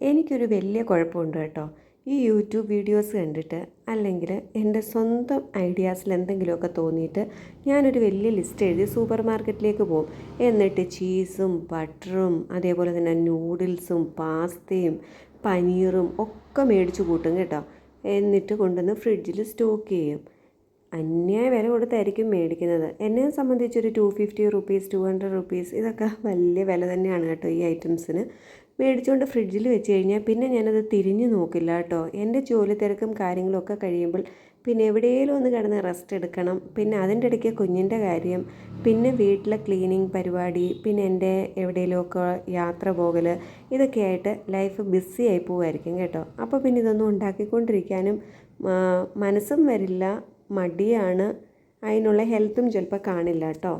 എനിക്കൊരു വലിയ കുഴപ്പമുണ്ട് കേട്ടോ. ഈ യൂട്യൂബ് വീഡിയോസ് കണ്ടിട്ട് അല്ലെങ്കിൽ എന്റെ സ്വന്തം ഐഡിയാസിൽ എന്തെങ്കിലുമൊക്കെ തോന്നിയിട്ട് ഞാനൊരു വലിയ ലിസ്റ്റ് എഴുതി സൂപ്പർ മാർക്കറ്റിലേക്ക് പോകും. എന്നിട്ട് ചീസും ബട്ടറും അതേപോലെ തന്നെ നൂഡിൽസും പാസ്തയും പനീറും ഒക്കെ മേടിച്ച് കൂട്ടും കേട്ടോ. എന്നിട്ട് കൊണ്ടുവന്ന് ഫ്രിഡ്ജിൽ സ്റ്റോക്ക് ചെയ്യും. അന്യായ വില കൊടുത്തായിരിക്കും മേടിക്കുന്നത്. എന്നെ സംബന്ധിച്ചൊരു two fifty rupees two hundred rupees ഇതൊക്കെ വലിയ വില തന്നെയാണ് കേട്ടോ ഈ ഐറ്റംസിന്. മേടിച്ചുകൊണ്ട് ഫ്രിഡ്ജിൽ വെച്ച് കഴിഞ്ഞാൽ പിന്നെ ഞാനത് തിരിഞ്ഞു നോക്കില്ല കേട്ടോ. എന്റെ ജോലി തിരക്കും കാര്യങ്ങളൊക്കെ കഴിയുമ്പോൾ പിന്നെ എവിടെയെങ്കിലും ഒന്ന് കിടന്ന് റെസ്റ്റ് എടുക്കണം. പിന്നെ അതിന്റെ ഇടയ്ക്ക് കുഞ്ഞിന്റെ കാര്യം പിന്നെ വീട്ടിലെ ക്ലീനിങ് പരിപാടി പിന്നെ എന്റെ എവിടെയെങ്കിലുമൊക്കെ യാത്ര പോകൽ ഇതൊക്കെ ആയിട്ട് ലൈഫ് ബിസി ആയി പോവുമായിരിക്കും കേട്ടോ. അപ്പോൾ പിന്നെ ഇതൊന്നും ഉണ്ടാക്കിക്കൊണ്ടിരിക്കാനും മനസ്സും വരില്ല മടിയാണ്. അതിനുള്ള ഹെൽത്തും ചിലപ്പോൾ കാണില്ല കേട്ടോ.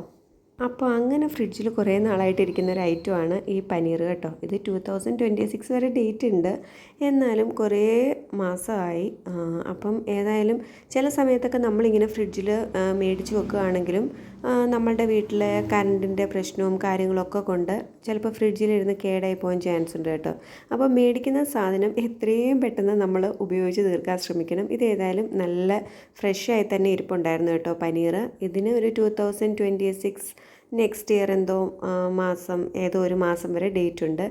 അപ്പോൾ അങ്ങനെ ഫ്രിഡ്ജിൽ കുറേ നാളായിട്ട് ഇരിക്കുന്ന ഒരു ഐറ്റമാണ് ഈ പനീർ കേട്ടോ. ഇത് ടു തൗസൻഡ് ട്വന്റി സിക്സ് വരെ ഡേറ്റ് ഉണ്ട്. എന്നാലും കുറേ മാസമായി. അപ്പം ഏതായാലും ചില സമയത്തൊക്കെ നമ്മളിങ്ങനെ ഫ്രിഡ്ജിൽ മേടിച്ച് വെക്കുകയാണെങ്കിലും നമ്മളുടെ വീട്ടിലെ കറണ്ടിന്റെ പ്രശ്നവും കാര്യങ്ങളൊക്കെ കൊണ്ട് ചിലപ്പോൾ ഫ്രിഡ്ജിലിരുന്ന് കേടായി പോകാൻ ചാൻസ് ഉണ്ട് കേട്ടോ. അപ്പോൾ മേടിക്കുന്ന സാധനം എത്രയും പെട്ടെന്ന് നമ്മൾ ഉപയോഗിച്ച് തീർക്കാൻ ശ്രമിക്കണം. ഇത് ഏതായാലും നല്ല ഫ്രഷായി തന്നെ ഇരിപ്പുണ്ടായിരുന്നു കേട്ടോ പനീർ. ഇതിന് ഒരു two thousand twenty six next year എന്തോ മാസം ഏതോ ഒരു മാസം വരെ ഡേറ്റ് ഉണ്ട്.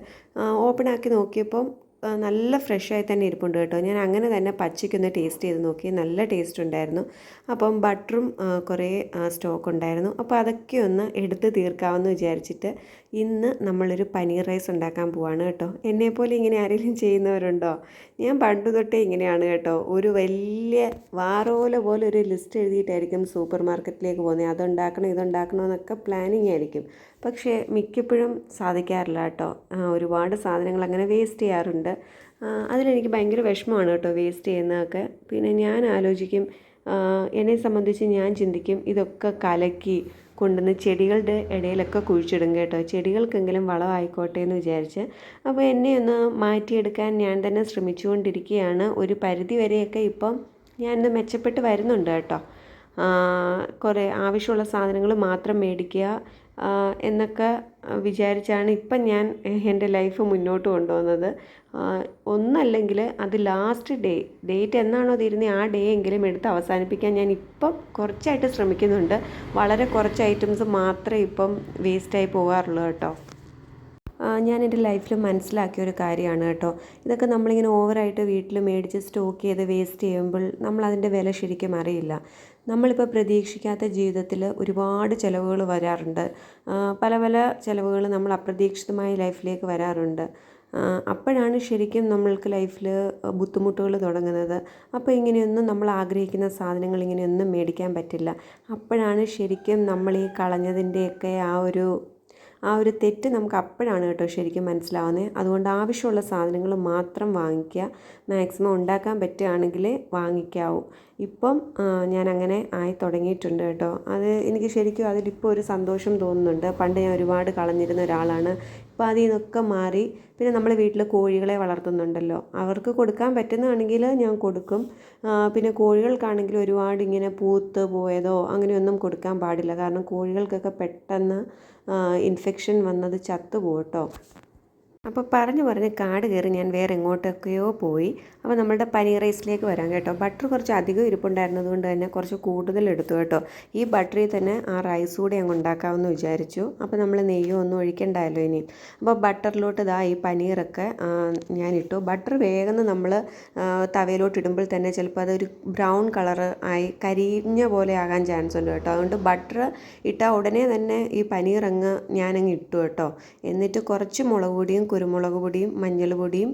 ഓപ്പൺ ആക്കി നോക്കിയപ്പം നല്ല ഫ്രഷായി തന്നെ ഇരിപ്പുണ്ട് കേട്ടോ. ഞാൻ അങ്ങനെ തന്നെ പച്ചയ്ക്കൊന്ന് ടേസ്റ്റ് ചെയ്ത് നോക്കി. നല്ല ടേസ്റ്റ് ഉണ്ടായിരുന്നു. അപ്പം ബട്ടറും കുറേ സ്റ്റോക്ക് ഉണ്ടായിരുന്നു. അപ്പോൾ അതൊക്കെ ഒന്ന് എടുത്ത് തീർക്കാമെന്ന് വിചാരിച്ചിട്ട് ഇന്ന് നമ്മളൊരു പനീർ റൈസ് ഉണ്ടാക്കാൻ പോവാണ് കേട്ടോ. എന്നെപ്പോലെ ഇങ്ങനെ ആരെങ്കിലും ചെയ്യുന്നവരുണ്ടോ? ഞാൻ പണ്ട് തൊട്ടേ ഇങ്ങനെയാണ് കേട്ടോ. ഒരു വലിയ വാറോല പോലെ ഒരു ലിസ്റ്റ് എഴുതിയിട്ടായിരിക്കും സൂപ്പർ മാർക്കറ്റിലേക്ക് പോകുന്നത്. അതുണ്ടാക്കണം ഇതുണ്ടാക്കണം എന്നൊക്കെ പ്ലാനിങ് ആയിരിക്കും. പക്ഷേ മിക്കപ്പോഴും സാധിക്കാറില്ല കേട്ടോ. ഒരുപാട് സാധനങ്ങൾ അങ്ങനെ വേസ്റ്റ് ചെയ്യാറുണ്ട്. അതിലെനിക്ക് ഭയങ്കര വിഷമമാണ് കേട്ടോ വേസ്റ്റ് ചെയ്യുന്നതൊക്കെ. പിന്നെ ഞാൻ ആലോചിക്കും എന്നെ സംബന്ധിച്ച് ഞാൻ ചിന്തിക്കും ഇതൊക്കെ കലക്കി കൊണ്ടുവന്ന് ചെടികളുടെ ഇടയിലൊക്കെ കുഴിച്ചിടും കേട്ടോ. ചെടികൾക്കെങ്കിലും വളമായിക്കോട്ടെ എന്ന് വിചാരിച്ച്. അപ്പോൾ എന്നെ ഒന്ന് മാറ്റിയെടുക്കാൻ ഞാൻ തന്നെ ശ്രമിച്ചുകൊണ്ടിരിക്കുകയാണ്. ഒരു പരിധി വരെയൊക്കെ ഇപ്പം ഞാനിന്ന് മെച്ചപ്പെട്ട് വരുന്നുണ്ട് കേട്ടോ. കുറേ ആവശ്യമുള്ള സാധനങ്ങൾ മാത്രം മേടിക്കുക എന്നൊക്കെ വിചാരിച്ചാണ് ഇപ്പം ഞാൻ എന്റെ ലൈഫ് മുന്നോട്ട് കൊണ്ടുപോകുന്നത്. ഒന്നല്ലെങ്കിൽ അത് ലാസ്റ്റ് ഡേ ഡേറ്റ് എന്നാണോ തീരുന്നത് ആ ഡേ എങ്കിലും എടുത്ത് അവസാനിപ്പിക്കാൻ ഞാൻ ഇപ്പം കുറച്ചായിട്ട് ശ്രമിക്കുന്നുണ്ട്. വളരെ കുറച്ച് ഐറ്റംസ് മാത്രമേ ഇപ്പം വേസ്റ്റായി പോകാറുള്ളൂ കേട്ടോ. ഞാൻ എന്റെ ലൈഫിൽ മനസ്സിലാക്കിയ ഒരു കാര്യമാണ് കേട്ടോ. ഇതൊക്കെ നമ്മളിങ്ങനെ ഓവറായിട്ട് വീട്ടിൽ മേടിച്ച് സ്റ്റോക്ക് ചെയ്ത് വേസ്റ്റ് ചെയ്യുമ്പോൾ നമ്മൾ അതിന്റെ വില ശരിക്കും അറിയില്ല. നമ്മളിപ്പോൾ പ്രതീക്ഷിക്കാത്ത ജീവിതത്തിൽ ഒരുപാട് ചിലവുകൾ വരാറുണ്ട്. പല പല ചിലവുകൾ നമ്മൾ അപ്രതീക്ഷിതമായ ലൈഫിലേക്ക് വരാറുണ്ട്. അപ്പോഴാണ് ശരിക്കും നമ്മൾക്ക് ലൈഫിൽ ബുദ്ധിമുട്ടുകൾ തുടങ്ങുന്നത്. അപ്പോൾ ഇങ്ങനെയൊന്നും നമ്മൾ ആഗ്രഹിക്കുന്ന സാധനങ്ങൾ ഇങ്ങനെയൊന്നും മേടിക്കാൻ പറ്റില്ല. അപ്പോഴാണ് ശരിക്കും നമ്മൾ ഈ കളഞ്ഞതിന്റെയൊക്കെ ആ ഒരു ആ ഒരു തെറ്റ് നമുക്ക് അപ്പോഴാണ് കേട്ടോ ശരിക്കും മനസ്സിലാവുന്നത്. അതുകൊണ്ട് ആവശ്യമുള്ള സാധനങ്ങൾ മാത്രം വാങ്ങിക്കുക. മാക്സിമം ഉണ്ടാക്കാൻ പറ്റുകയാണെങ്കിൽ വാങ്ങിക്കാവൂ. ഇപ്പം ഞാൻ അങ്ങനെ ആയി തുടങ്ങിയിട്ടുണ്ട് കേട്ടോ. അത് എനിക്ക് ശരിക്കും അതിലിപ്പോൾ ഒരു സന്തോഷം തോന്നുന്നുണ്ട്. പണ്ട് ഞാൻ ഒരുപാട് കളഞ്ഞിരുന്ന ഒരാളാണ്. ഇപ്പോൾ അതിൽ നിന്നൊക്കെ മാറി പിന്നെ നമ്മൾ വീട്ടിൽ കോഴികളെ വളർത്തുന്നുണ്ടല്ലോ. അവർക്ക് കൊടുക്കാൻ പറ്റുന്നതാണെങ്കിൽ ഞാൻ കൊടുക്കും. പിന്നെ കോഴികൾക്കാണെങ്കിൽ ഒരുപാട് ഇങ്ങനെ പൂത്ത് പോയതോ അങ്ങനെയൊന്നും കൊടുക്കാൻ പാടില്ല. കാരണം കോഴികൾക്കൊക്കെ പെട്ടെന്ന് ഇൻഫെക്ഷൻ വന്നത് ചത്തുപോകും കേട്ടോ. അപ്പോൾ പറഞ്ഞു പറഞ്ഞ് കാട് കയറി ഞാൻ വേറെ എങ്ങോട്ടൊക്കെയോ പോയി. അപ്പോൾ നമ്മളുടെ പനീർ റൈസിലേക്ക് വരാം കേട്ടോ. ബട്ടർ കുറച്ച് അധികം ഇരിപ്പുണ്ടായിരുന്നത് കൊണ്ട് തന്നെ കുറച്ച് കൂടുതൽ എടുത്തു കേട്ടോ. ഈ ബട്ടറിൽ തന്നെ ആ റൈസ് കൂടി അങ്ങ് ഉണ്ടാക്കാമെന്ന് വിചാരിച്ചു. അപ്പോൾ നമ്മൾ നെയ്യോ ഒന്നും ഒഴിക്കണ്ടായല്ലോ ഇനി. അപ്പോൾ ബട്ടറിലോട്ട് ഇതാ ഈ പനീറൊക്കെ ഞാൻ ഇട്ടു. ബട്ടർ വേഗം നമ്മൾ തവയിലോട്ട് ഇടുമ്പോൾ തന്നെ ചിലപ്പോൾ അതൊരു ബ്രൗൺ കളർ ആയി കരിഞ്ഞ പോലെ ആകാൻ ചാൻസ് ഉണ്ട് കേട്ടോ. അതുകൊണ്ട് ബട്ടർ ഇട്ടാൽ ഉടനെ തന്നെ ഈ പനീർ അങ്ങ് ഞാനങ്ങ് ഇട്ടു കേട്ടോ. എന്നിട്ട് കുറച്ച് മുളക് പൊടിയും കുരുമുളക് പൊടിയും മഞ്ഞൾ പൊടിയും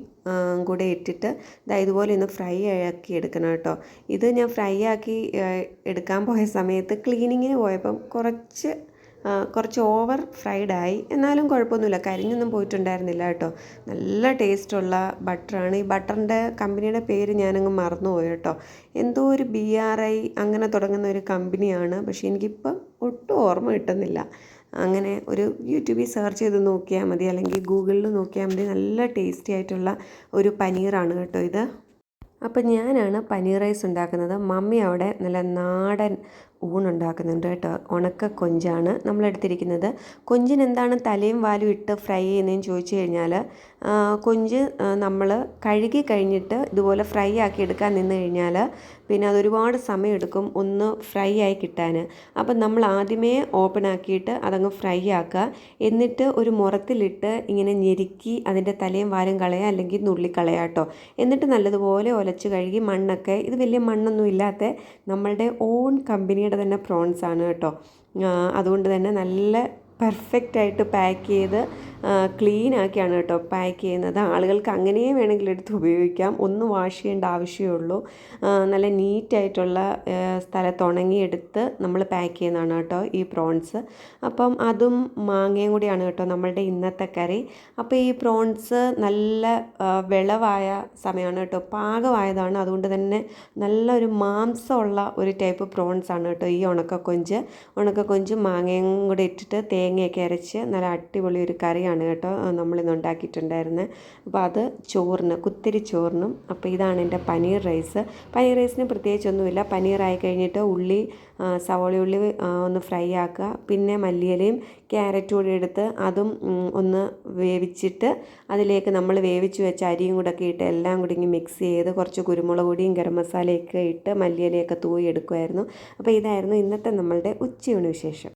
കൂടെ ഇട്ടിട്ട് ഇതാ ഇതുപോലെ ഒന്ന് ഫ്രൈ ആക്കി എടുക്കണം കേട്ടോ. ഇത് ഞാൻ ഫ്രൈ ആക്കി എടുക്കാൻ പോയ സമയത്ത് ക്ലീനിങ്ങിന് പോയപ്പം കുറച്ച് കുറച്ച് ഓവർ ഫ്രൈഡ് ആയി. എന്നാലും കുഴപ്പമൊന്നുമില്ല. കരിഞ്ഞൊന്നും പോയിട്ടുണ്ടായിരുന്നില്ല കേട്ടോ. നല്ല ടേസ്റ്റുള്ള ബട്ടറാണ്. ഈ ബട്ടറിന്റെ കമ്പനിയുടെ പേര് ഞാനങ്ങ് മറന്നുപോയി കേട്ടോ. എന്തോ ഒരു ബി ആർ ഐ അങ്ങനെ തുടങ്ങുന്ന ഒരു കമ്പനിയാണ്. പക്ഷേ എനിക്കിപ്പം ഒട്ടും ഓർമ്മ കിട്ടുന്നില്ല. അങ്ങനെ ഒരു യൂട്യൂബിൽ സെർച്ച് ചെയ്ത് നോക്കിയാൽ മതി അല്ലെങ്കിൽ ഗൂഗിളിൽ നോക്കിയാൽ മതി. നല്ല ടേസ്റ്റി ആയിട്ടുള്ള ഒരു പനീറാണ് കേട്ടോ ഇത്. അപ്പം ഞാനാണ് പനീർ റൈസ് ഉണ്ടാക്കുന്നത്. മമ്മി അവിടെ നല്ല നാടൻ ഊണുണ്ടാക്കുന്നുണ്ട് കേട്ടോ. ഉണക്ക കൊഞ്ചാണ് നമ്മളെടുത്തിരിക്കുന്നത്. കൊഞ്ചിന് എന്താണ് തലയും വാലും ഇട്ട് ഫ്രൈ ചെയ്യുന്നതെന്ന് ചോദിച്ചു കഴിഞ്ഞാൽ കൊഞ്ച് നമ്മൾ കഴുകി കഴിഞ്ഞിട്ട് ഇതുപോലെ ഫ്രൈ ആക്കി എടുക്കാൻ നിന്ന് കഴിഞ്ഞാൽ പിന്നെ അതൊരുപാട് സമയമെടുക്കും ഒന്ന് ഫ്രൈ ആയി കിട്ടാൻ. അപ്പം നമ്മൾ ആദ്യമേ ഓപ്പൺ ആക്കിയിട്ട് അതങ്ങ് ഫ്രൈ ആക്കുക. എന്നിട്ട് ഒരു മുറത്തിലിട്ട് ഇങ്ങനെ ഞെരുക്കി അതിന്റെ തലയും വാലും കളയുക അല്ലെങ്കിൽ നുള്ളിക്കളയുക കേട്ടോ. എന്നിട്ട് നല്ലതുപോലെ ഒലച്ച് കഴുകി മണ്ണൊക്കെ ഇത് വലിയ മണ്ണൊന്നും ഇല്ലാത്ത നമ്മളുടെ ഓൺ കമ്പനിയുടെ തന്നെ പ്രോൺസ് ആണ് കേട്ടോ. അതുകൊണ്ട് തന്നെ നല്ല പെർഫെക്റ്റ് ആയിട്ട് പാക്ക് ചെയ്ത് ക്ലീൻ ആക്കിയാണ് കേട്ടോ പാക്ക് ചെയ്യുന്നത്. ആളുകൾക്ക് അങ്ങനെയും വേണമെങ്കിൽ എടുത്ത് ഉപയോഗിക്കാം. ഒന്ന് വാഷ് ചെയ്യേണ്ട ആവശ്യമേ ഉള്ളൂ. ആ, നല്ല നീറ്റായിട്ടുള്ള സ്ഥലത്ത് ഉണങ്ങിയെടുത്ത് നമ്മൾ പാക്ക് ചെയ്യുന്നതാണ് കേട്ടോ ഈ പ്രോൺസ് അപ്പം അതും മാങ്ങയും കൂടിയാണ് കേട്ടോ നമ്മളുടെ ഇന്നത്തെ കറി. അപ്പോൾ ഈ പ്രോൺസ് നല്ല വിളവായ സമയമാണ് കേട്ടോ. പാകമായതാണ്. അതുകൊണ്ട് തന്നെ നല്ലൊരു മാംസമുള്ള ഒരു ടൈപ്പ് പ്രോൺസ് ആണ് കേട്ടോ ഈ ഉണക്കക്കൊഞ്ച്. ഉണക്കക്കൊഞ്ച് മാങ്ങയും കൂടി ഇട്ടിട്ട് തേങ്ങയൊക്കെ അരച്ച് നല്ല അടിപൊളി ഒരു കറിയാണ് കേട്ടോ നമ്മളിന്ന് ഉണ്ടാക്കിയിട്ടുണ്ടായിരുന്നത് അപ്പോൾ അത് ചോറിന് കുത്തിരി ചോറിനും. അപ്പോൾ ഇതാണ് എന്റെ പനീർ റൈസ്. പനീർ റൈസിന് പ്രത്യേകിച്ചൊന്നുമില്ല. പനീർ ആയി കഴിഞ്ഞിട്ട് ഉള്ളി സവോള ഉള്ളി ഒന്ന് ഫ്രൈ ആക്കുക. പിന്നെ മല്ലിയിലയും ക്യാരറ്റ് കൂടി എടുത്ത് അതും ഒന്ന് വേവിച്ചിട്ട് അതിലേക്ക് നമ്മൾ വേവിച്ച് വെച്ച അരിയും കൂടെ ഒക്കെ ഇട്ട് എല്ലാം കൂടി ഇങ്ങനെ മിക്സ് ചെയ്ത് കുറച്ച് കുരുമുളക് പൊടിയും ഗരം മസാലയൊക്കെ ഇട്ട് മല്ലിയിലയൊക്കെ തൂയി എടുക്കുമായിരുന്നു അപ്പോൾ ഇതായിരുന്നു ഇന്നത്തെ നമ്മളുടെ ഉച്ചയൂണ് വിശേഷം.